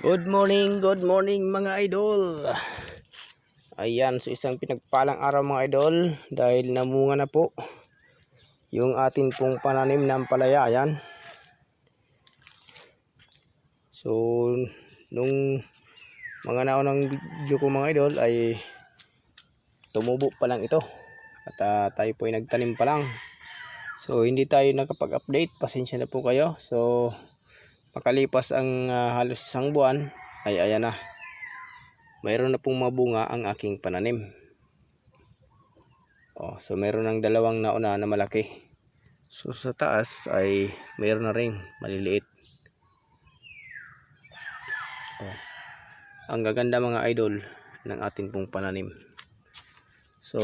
Good morning, good morning mga idol. Ayan, so isang pinagpalang araw mga idol dahil namunga na po yung atin pong pananim ng palaya. Ayan. So, nung mga naunang video ko mga idol ay tumubo pa lang ito. At ah, tayo po ay nagtanim pa lang. So, hindi tayo nakapag-update. Pasensya na po kayo. So, Makalipas ang ah, halos isang buwan, ay ayan na. Mayroon na pong mabunga ang aking pananim. Oh, so mayroon ng dalawang nauna na malaki. So sa taas ay mayroon na ring maliliit. Oh. Ang gaganda mga idol ng ating pong pananim. So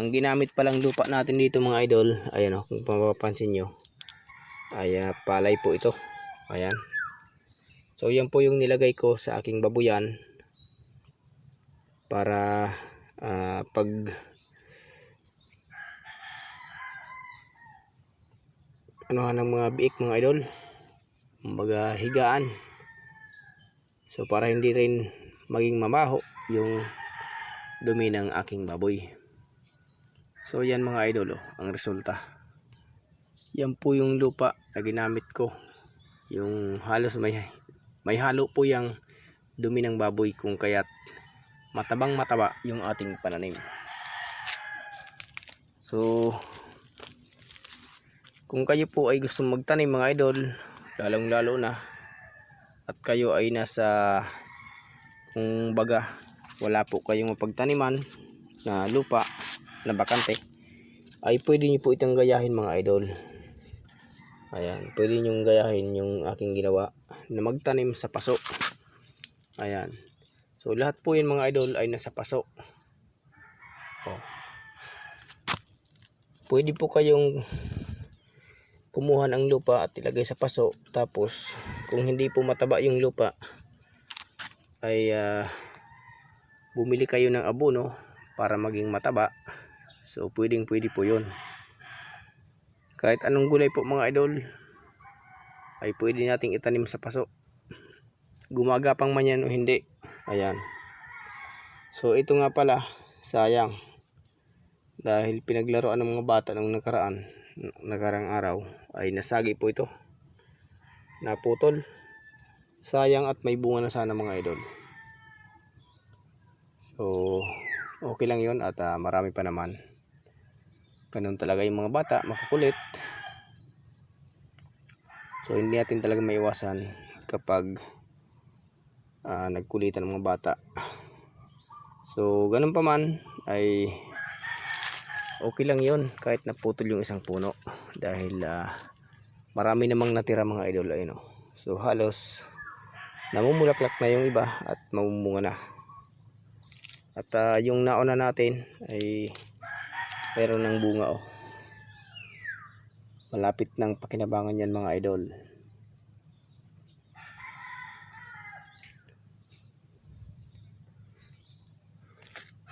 ang ginamit palang lupa natin dito mga idol, ayan oh, kung mapapansin nyo, ay ah, palay po ito. Ayan. So yan po yung nilagay ko sa aking babuyan para ah, pag ano ng mga biik mga idol mga higaan. So para hindi rin maging mamaho yung dumi ng aking baboy. So yan mga idol oh, ang resulta. Yan po yung lupa na ginamit ko yung halos may may halo po yung dumi ng baboy kung kaya't matabang mataba yung ating pananim. So kung kayo po ay gusto magtanim mga idol lalong lalo na at kayo ay nasa kung baga wala po kayong mapagtaniman na lupa na bakante ay pwede nyo po itong gayahin mga idol Ayan, pwede nyong gayahin yung aking ginawa na magtanim sa paso. Ayan. So lahat po yan mga idol ay nasa paso. Oh. Pwede po kayong kumuha ng lupa at ilagay sa paso. Tapos kung hindi po mataba yung lupa ay ah, bumili kayo ng abono para maging mataba. So pwedeng pwede po yun kahit anong gulay po mga idol ay pwede nating itanim sa paso. Gumagapang man yan o hindi ayan. So ito nga pala sayang. Dahil pinaglaruan ng mga bata nung nakaraan nakarang araw ay nasagi po ito. Naputol. Sayang at may bunga na sana mga idol. So okay lang yon at ah, marami pa naman ganun talaga yung mga bata makukulit. So hindi natin talaga maiwasan kapag ah, nagkulitan ng mga bata. So ganun pa man ay okay lang yon kahit naputol yung isang puno. Dahil ah, marami namang natira mga idol ayun oh. so halos namumulaklak na yung iba at mamumunga na. At ah, yung nauna natin ay meron ng bunga oh. Malapit ng pakinabangan yan mga idol.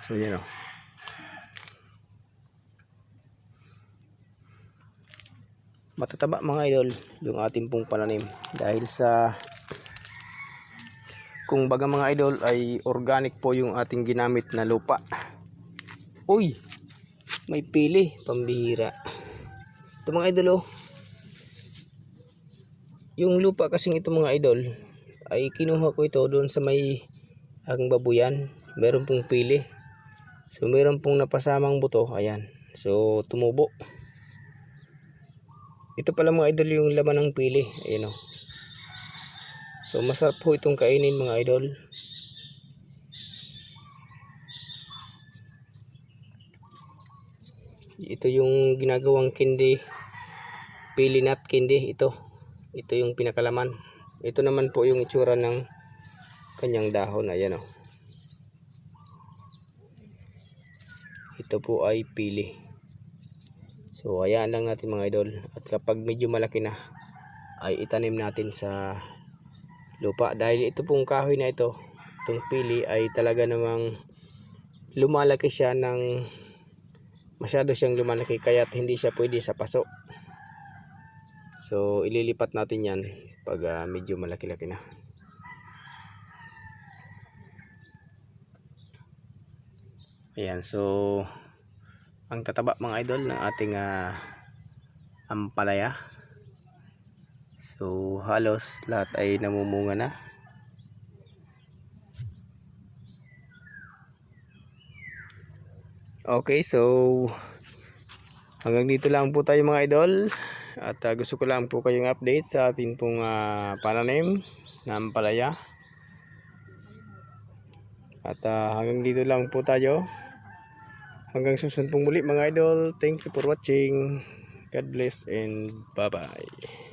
So yan oh. Matataba mga idol yung ating pong pananim dahil sa kung baga mga idol ay organic po yung ating ginamit na lupa. Uy, may pili, pambihira. Ito mga idol oh. Yung lupa kasing ito mga idol ay kinuha ko ito doon sa may aking babuyan. Meron pong pili. So meron pong napasamang buto. Ayan. So tumubo. Ito pala mga idol yung laman ng pili. Ayan oh. So masarap po itong kainin mga idol. Ito yung ginagawang candy pili nut candy ito. Ito yung pinakalaman. Ito naman po yung itsura ng kanyang dahon. Ayan o ito po ay pili. So ayan lang natin mga idol. At kapag medyo malaki na ay itanim natin sa lupa. Dahil ito pong kahoy na ito itong pili ay talaga namang lumalaki siya ng masyado siyang lumalaki kaya hindi siya pwede sa paso. So ililipat natin yan pag uh, medyo malaki-laki na. Ayan so ang tataba mga idol ng ating uh, ampalaya. So halos lahat ay namumunga na. Okay, so hanggang dito lang po tayo mga idol. At ah, gusto ko lang po kayong update sa ating pong ah, pananim na ampalaya. At ah, hanggang dito lang po tayo. Hanggang susunod pong muli mga idol. Thank you for watching. God bless and bye-bye.